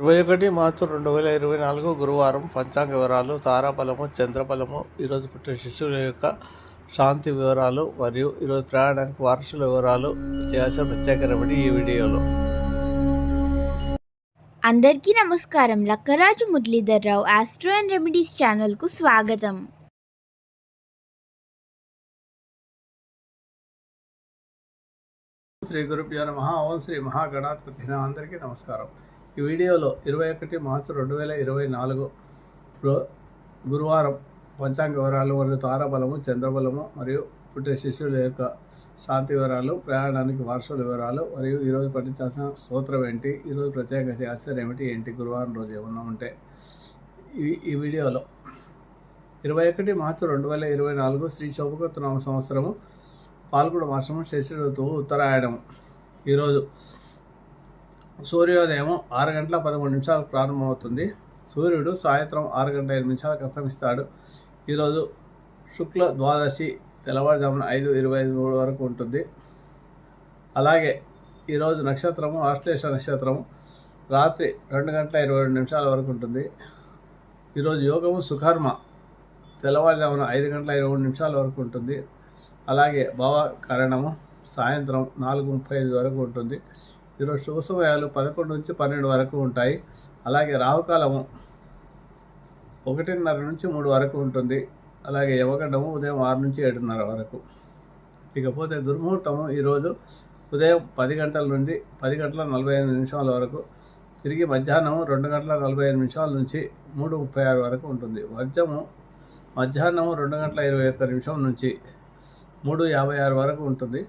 ఇరవై ఒకటి మార్చి రెండు వేల ఇరవై నాలుగు గురువారం పంచాంగ వివరాలు తారాఫలము చంద్రఫలము ఈరోజు పుట్టిన శిశువుల యొక్క శాంతి వివరాలు మరియు ఈరోజు ప్రయాణానికి వారసుల వివరాలు చేయాల్సిన ప్రత్యేక రెమెడీ ఈ వీడియోలో. అందరికీ నమస్కారం. Lakkaraju Muralidhar Rao astro and remedies ఛానల్కు స్వాగతం. శ్రీ గురుభ్యో నమ. ఓం శ్రీ మహాగణాధిపతి అందరికీ నమస్కారం. ఈ వీడియోలో ఇరవై ఒకటి మార్చి రెండు వేల ఇరవై నాలుగు గురువారం పంచాంగ వివరాలు మరియు తారాబలము చంద్రబలము మరియు పుట్టిన శిష్యుల యొక్క శాంతి వివరాలు ప్రయాణానికి వారసుల వివరాలు మరియు ఈరోజు పఠించాల్సిన స్తోత్రం ఏంటి? ఈరోజు ప్రత్యేకంగా చేయాల్సిన ఏమిటి? ఏంటి? గురువారం రోజు ఏమన్నా ఉంటే ఈ ఈ వీడియోలో. ఇరవై ఒకటి మార్చి రెండు వేల ఇరవై నాలుగు శ్రీ శోభకృతనామ సంవత్సరము పాల్గొడ మాసము శశి ఋతువు ఉత్తరాయణము. ఈరోజు సూర్యోదయం ఆరు గంటల పదమూడు నిమిషాలకు ప్రారంభమవుతుంది. సూర్యుడు సాయంత్రం ఆరు గంటల ఐదు నిమిషాలకు అస్తమిస్తాడు ఈరోజు శుక్ల ద్వాదశి తెల్లవారుజామున ఐదు ఇరవై ఐదు మూడు వరకు ఉంటుంది. అలాగే ఈరోజు నక్షత్రము ఆశ్లేష నక్షత్రము రాత్రి రెండు గంటల ఇరవై రెండు నిమిషాల వరకు ఉంటుంది. ఈరోజు యోగము సుకర్మ తెల్లవారుజామున ఐదు గంటల ఇరవై మూడు నిమిషాల వరకు ఉంటుంది. అలాగే భావ కారణము సాయంత్రం నాలుగు ముప్పై ఐదు వరకు ఉంటుంది. ఈరోజు శుభ సమయాలు పదకొండు నుంచి పన్నెండు వరకు ఉంటాయి. అలాగే రాహుకాలము ఒకటిన్నర నుంచి మూడు వరకు ఉంటుంది. అలాగే యవగండము ఉదయం ఆరు నుంచి ఏడున్నర వరకు. ఇకపోతే దుర్ముహూర్తము ఈరోజు ఉదయం పది గంటల నుండి పది గంటల నలభై ఐదు నిమిషాల వరకు తిరిగి మధ్యాహ్నం రెండు గంటల నలభై ఐదు నిమిషాల నుంచి మూడు ముప్పై ఆరు వరకు ఉంటుంది. వర్జము మధ్యాహ్నం రెండు గంటల ఇరవై ఒక్క నిమిషం నుంచి మూడు యాభై ఆరు వరకు ఉంటుంది.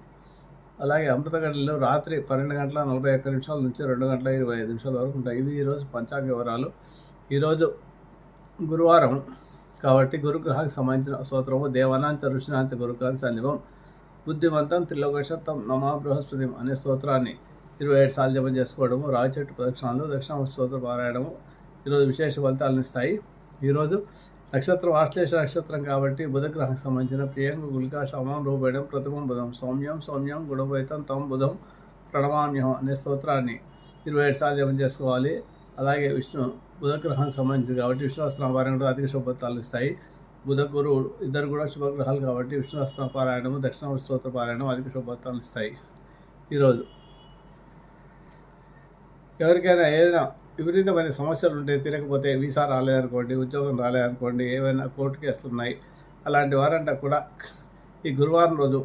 అలాగే అమృతగడ్డలో రాత్రి పన్నెండు గంటల నలభై ఒక్క నిమిషాల నుంచి రెండు గంటల ఇరవై ఐదు నిమిషాల వరకు ఉంటాయి. ఇవి ఈరోజు పంచాంగ వివరాలు. ఈరోజు గురువారం కాబట్టి గురుగ్రహానికి సంబంధించిన స్తోత్రము దేవనాంచ ఋషినాంచ గురుకాంత సన్నిభం బుద్ధిమంతం త్రిలోకశత్వం నమా బృహస్పతి అనే స్తోత్రాన్ని ఇరవై ఏడు సార్లు జపం చేసుకోవడము రావి చెట్టు ప్రదక్షిణాలు దక్షిణ స్తోత్ర పారాయడము ఈరోజు విశేష ఫలితాలను ఇస్తాయి. ఈరోజు నక్షత్రం ఆశ్లేష నక్షత్రం కాబట్టి బుధగ్రహం సంబంధించిన ప్రియంగు గులికా శమం రూపేణం ప్రథమం బుధం సౌమ్యం సౌమ్యం గుణపైతం తం బుధం ప్రణమామ్యం అనే స్తోత్రాన్ని ఇరవై ఏడు సార్లు జపం చేసుకోవాలి. అలాగే విష్ణు బుధగ్రహానికి సంబంధించింది కాబట్టి విష్ణువస్త్రం పారాయణ కూడా అధిక శుభత్వాలు ఇస్తాయి. బుధ గురువు ఇద్దరు కూడా శుభగ్రహాలు కాబట్టి విష్ణువస్త్ర పారాయణము దక్షిణ స్తోత్ర పారాయణం అధిక శుభత్వాలు ఇస్తాయి. ఈరోజు ఎవరికైనా ఏదైనా విపరీతమైన సమస్యలు ఉంటే తిరగకపోతే వీసా రాలేదనుకోండి ఉద్యోగం రాలేదనుకోండి ఏవైనా కోర్టు కేసులు ఉన్నాయి. అలాంటి వారంటే కూడా ఈ గురువారం రోజు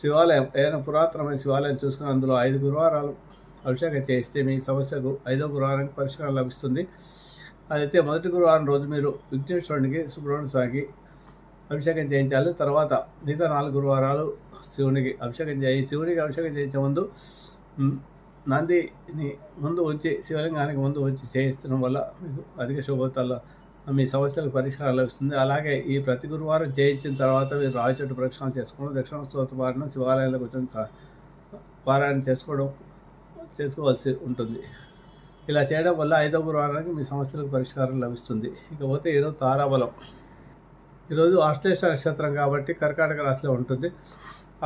శివాలయం ఏదైనా పురాతనమైన శివాలయం చూసుకుని అందులో ఐదు గురువారాలు అభిషేకం చేస్తే మీ సమస్యకు ఐదో గురువారానికి పరిష్కారం లభిస్తుంది. అదైతే మొదటి గురువారం రోజు మీరు విఘ్నేశ్వరునికి సుబ్రహ్మణ్య స్వామికి అభిషేకం చేయించాలి. తర్వాత మిగతా నాలుగు గురువారాలు శివునికి అభిషేకం చేయి శివునికి అభిషేకం చేయించే ముందు నందిని ముందు ఉంచి శివలింగానికి ముందు ఉంచి చేయిస్తడం వల్ల మీకు అధిక శుభతాల మీ సమస్యలకు పరిష్కారం లభిస్తుంది. అలాగే ఈ ప్రతి గురువారం చేయించిన తర్వాత మీరు రావి చెట్టు ప్రక్షాళన చేసుకోవడం దక్షిణ స్తోత్ర పారాయణ శివాలయంలో కూర్చొని పారాయణ చేసుకోవడం చేసుకోవాల్సి ఉంటుంది. ఇలా చేయడం వల్ల ఐదో గురువారానికి మీ సమస్యలకు పరిష్కారం లభిస్తుంది. ఇకపోతే ఈరోజు తారాబలం. ఈరోజు ఆశ్లేష నక్షత్రం కాబట్టి కర్కాటక రాశిలో ఉంటుంది.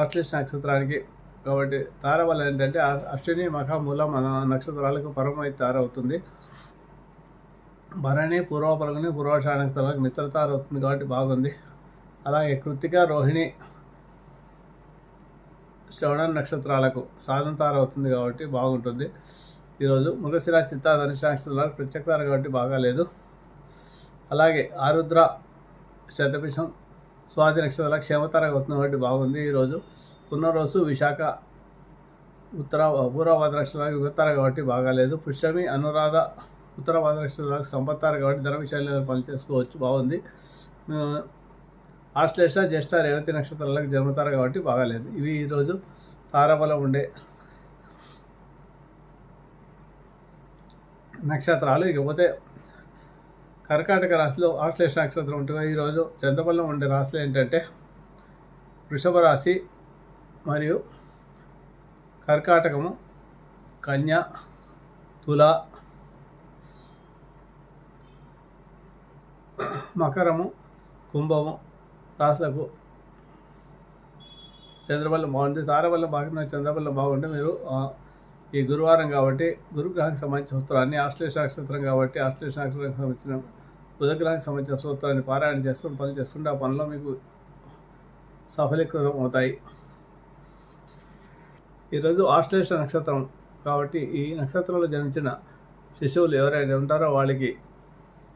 ఆశ్లేష నక్షత్రానికి కాబట్టి తారబలం ఏంటంటే అశ్విని మఖ మన నక్షత్రాలకు పరమై తార అవుతుంది. భరణి పూర్వపలకుని పూర్వాషాఢ నక్షత్రాలకు మిత్రతార అవుతుంది కాబట్టి బాగుంది. అలాగే కృతిక రోహిణి శ్రవణ నక్షత్రాలకు సాధనతార అవుతుంది కాబట్టి బాగుంటుంది. ఈరోజు మృగశిర చిత్త ధనుష నక్షత్రాలకు ప్రత్యక్షతార కాబట్టి బాగాలేదు అలాగే ఆరుద్ర శతభిషం స్వాతి నక్షత్రాల క్షేమతారగా అవుతుంది కాబట్టి బాగుంది ఈరోజు. పునర్వసు విశాఖ ఉత్తర పూర్వవాద నక్షత్రాలకు యుగతార కాబట్టి బాగాలేదు. పుష్యమి అనురాధ ఉత్తర నక్షత్రాలకు సంపత్తారు కాబట్టి ధన విషయాల్లో పని చేసుకోవచ్చు. బాగుంది. ఆశ్లేష జ్యేష్ఠ రేవతి నక్షత్రాలకు జన్మతారు కాబట్టి బాగాలేదు. ఇవి ఈరోజు తారాబలం ఉండే నక్షత్రాలు. ఇకపోతే కర్కాటక రాశిలో ఆశ్లేష నక్షత్రం ఉంటుంది ఈరోజు చంద్రబలం ఉండే రాశులు ఏంటంటే వృషభ రాశి మరియు కర్కాటకము కన్య తుల మకరము కుంభము రాసులకు చంద్రబలం బాగుంటుంది తారబలం బాగుంటుంది చంద్రబలం బాగుంటే మీరు ఈ గురువారం కాబట్టి గురుగ్రహానికి సంబంధించిన సూత్రాన్ని ఆశ్లేష నక్షత్రం కాబట్టి ఆశ్లేష నక్షత్రానికి సంబంధించిన బుధగ్రహానికి సంబంధించిన సూత్రాన్ని పారాయణ చేసుకుని పనులు చేసుకుంటే ఆ పనిలో మీకు సఫలీకృతం అవుతాయి ఈరోజు ఆశ్లేష నక్షత్రం కాబట్టి ఈ నక్షత్రంలో జన్మించిన శిశువులు ఎవరైనా ఉంటారో వాళ్ళకి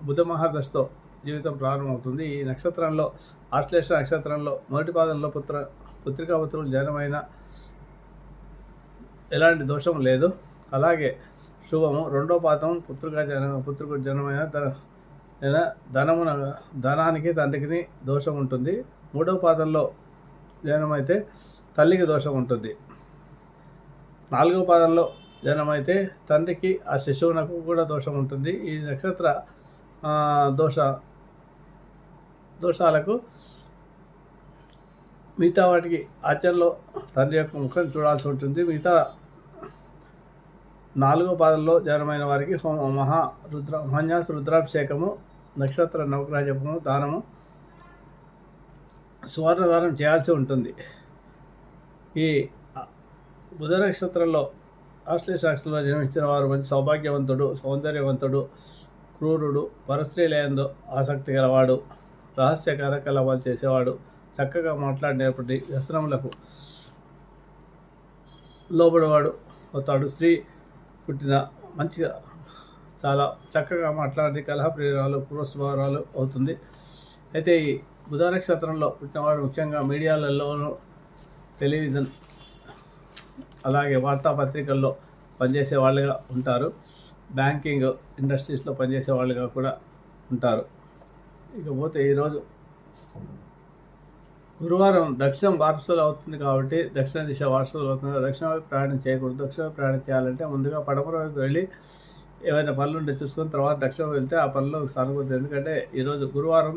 బుధ మహాదశతో జీవితం ప్రారంభమవుతుంది. ఈ నక్షత్రంలో ఆశ్లేష నక్షత్రంలో మొదటి పాదంలో పుత్ర పుత్రికాపుత్రులు జనమైన ఎలాంటి దోషం లేదు. అలాగే శుభము రెండో పాదం పుత్రిక జన పుత్రిక జనమైన ధన ధనమున ధనానికి తండ్రికి దోషం ఉంటుంది. మూడో పాదంలో జనమైతే తల్లికి దోషం ఉంటుంది. నాలుగో పాదంలో జనమైతే తండ్రికి ఆ శిశువునకు కూడా దోషం ఉంటుంది. ఈ నక్షత్ర దోష దోషాలకు మిగతా వాటికి ఆచరణలో తండ్రి యొక్క ముఖం చూడాల్సి ఉంటుంది. మిగతా నాలుగో పాదంలో జనమైన వారికి హోమ మహా రుద్ర మహాన్యాస రుద్రాభిషేకము నక్షత్ర నవగ్రహ జపము దానము సువర్ణ దానం చేయాల్సి ఉంటుంది. ఈ బుధ నక్షత్రంలో ఆశ్లేష నక్షత్రంలో జన్మించిన వారు మంచి సౌభాగ్యవంతుడు సౌందర్యవంతుడు క్రూరుడు పరస్త్రీలయందు ఆసక్తి గలవాడు రహస్య కార్యకలాపాలు చేసేవాడు చక్కగా మాట్లాడినప్పటి వ్యసనములకు లోబడేవాడు అవుతాడు. స్త్రీ పుట్టిన మంచిగా చాలా చక్కగా మాట్లాడి కలహప్రియురాలు పూర్వస్వభావాలు అవుతుంది. అయితే ఈ బుధ నక్షత్రంలో పుట్టినవాడు ముఖ్యంగా మీడియాలలోనూ టెలివిజన్ అలాగే వార్తాపత్రికల్లో పనిచేసే వాళ్ళుగా ఉంటారు. బ్యాంకింగ్ ఇండస్ట్రీస్లో పనిచేసే వాళ్ళుగా కూడా ఉంటారు. ఇకపోతే ఈరోజు గురువారం దక్షిణం వారసులు అవుతుంది కాబట్టి దక్షిణ దిశ వారసులు అవుతుంది దక్షిణ వైపు ప్రయాణం చేయకూడదు. దక్షిణ వైపు ప్రయాణం చేయాలంటే ముందుగా పడమర వైపు వెళ్ళి ఏవైనా పనులు ఉంటే చూసుకుని తర్వాత దక్షిణ వెళ్తే ఆ పనిలో సానుకూలత. ఎందుకంటే ఈరోజు గురువారం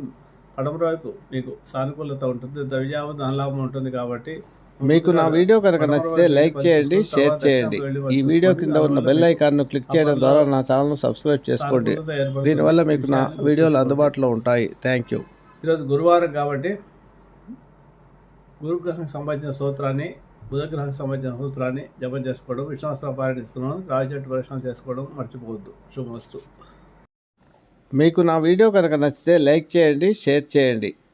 పడమర వైపు మీకు సానుకూలత ఉంటుంది. విజయావం ధనలాభం ఉంటుంది కాబట్టి మీకు నా వీడియో కనుక నచ్చితే లైక్ చేయండి షేర్ చేయండి. ఈ వీడియో కింద ఉన్న బెల్ ఐకాన్ను క్లిక్ చేయడం ద్వారా నా ఛానల్ను సబ్స్క్రైబ్ చేసుకోండి. దీనివల్ల మీకు నా వీడియోలు అందుబాటులో ఉంటాయి. థ్యాంక్ యూ ఈరోజు గురువారం కాబట్టి గురుగ్రహానికి సంబంధించిన సూత్రాన్ని బుధగ్రహానికి సంబంధించిన సూత్రాన్ని జపం చేసుకోవడం విశ్వాసం పాటిస్తున్నాం రాజెట్టు పరిశ్రమ చేసుకోవడం మర్చిపోవద్దు. శుభమస్తు. మీకు నా వీడియో కనుక నచ్చితే లైక్ చేయండి షేర్ చేయండి.